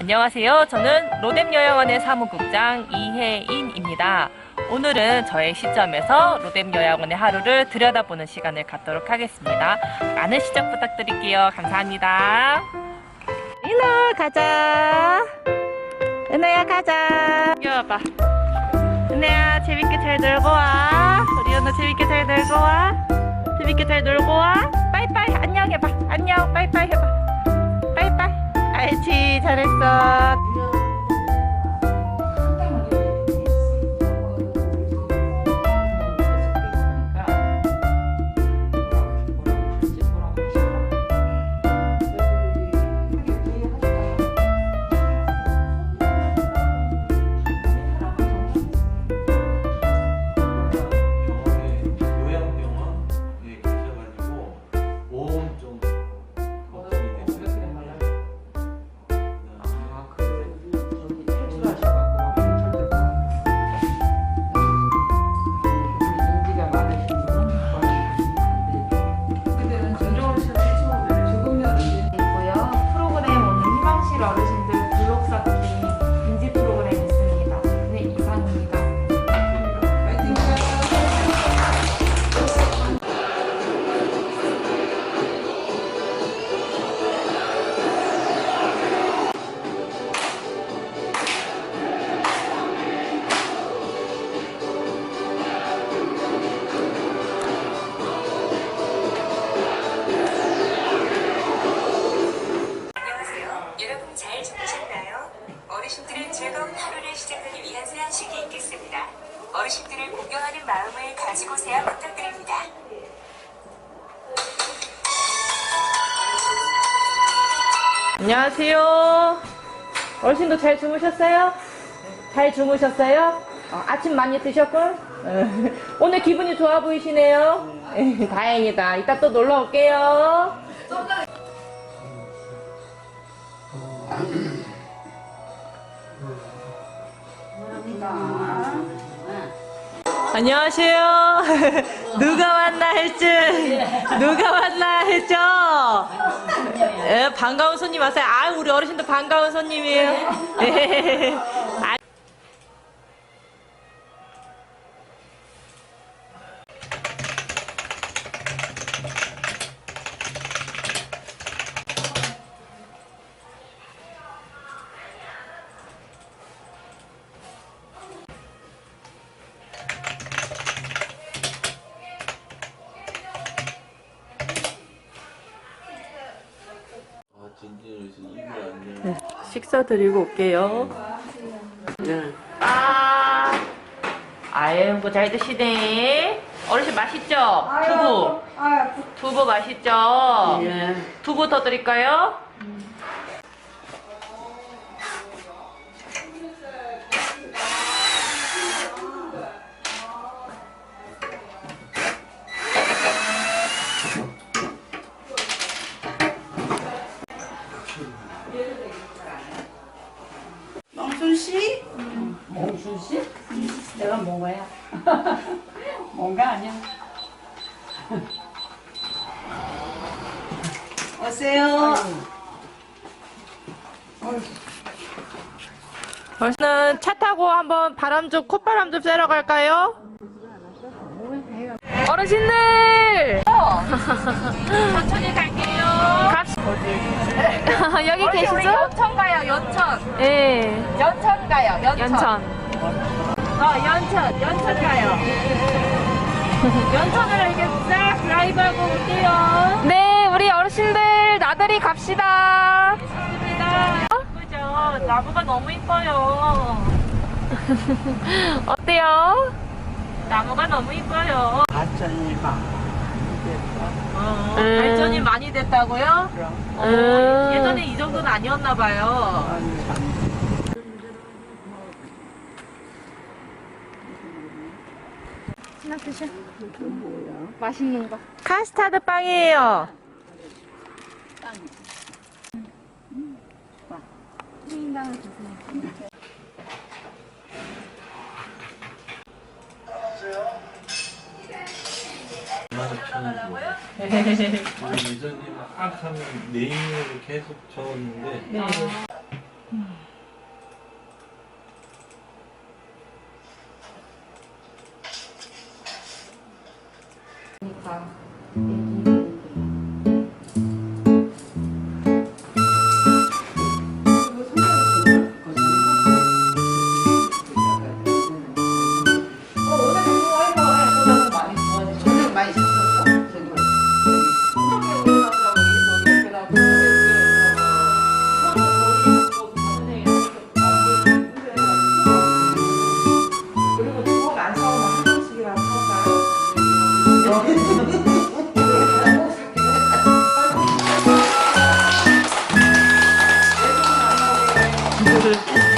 안녕하세요. 저는 로뎀 요양원의 사무국장 이혜인입니다. 오늘은 저의 시점에서 로뎀 요양원의 하루를 들여다보는 시간을 갖도록 하겠습니다. 많은 시청 부탁드릴게요. 감사합니다. 은하 가자. 은하야 가자. 여기 와봐. 은하야 재밌게 잘 놀고 와. 우리 은하 재밌게 잘 놀고 와. 재밌게 잘 놀고 와. 빠이빠이 안녕 해봐. 안녕 빠이빠이 해봐. 빠이빠이. 알 식이 있겠습니다. 어르신들을 공경하는 마음을 가지고 세안 부탁드립니다. 안녕하세요. 어르신도 잘 주무셨어요? 잘 주무셨어요? 어, 아침 많이 드셨군? 어, 오늘 기분이 좋아 보이시네요. 다행이다. 이따 또 놀러 올게요. 안녕하세요. 누가 왔나 했지? 누가 왔나 했죠? 예, 반가운 손님 왔어요. 아, 우리 어르신도 반가운 손님이에요. 예. 식사 드리고 올게요. 아, 아이고, 잘 드시네. 어르신 맛있죠? 두부. 두부 맛있죠? 두부 더 드릴까요? 씨? 멍순 씨? 내가 뭐야? 뭔가 아니야. 오세요. 어르신은 차 타고 한번 바람 좀, 콧바람 좀 쐬러 갈까요? 어르신들! 천천히 갈게요. 여기 계시죠? 연천 가요, 연천. 예, 연천 가요, 연천. 연천. 어, 연천, 연천 가요. 연천으로 이렇게 싹 드라이브하고 올게요. 네, 우리 어르신들 나들이 갑시다. 좋습니다. 예쁘죠? 나무가 너무 이뻐요. 어때요? 나무가 너무 이뻐요. 발전이 막. 어, 음. 발전이 많이 됐다고요? 그럼. 어, 음. 예전에 이 정도는 아니었나 봐요. 아니, 참. 맛있는 거. 카스타드 빵이에요. 얼마나 편하고 우리 예전에 막 하면 네임으로 계속 적었는데 네. 그러니까.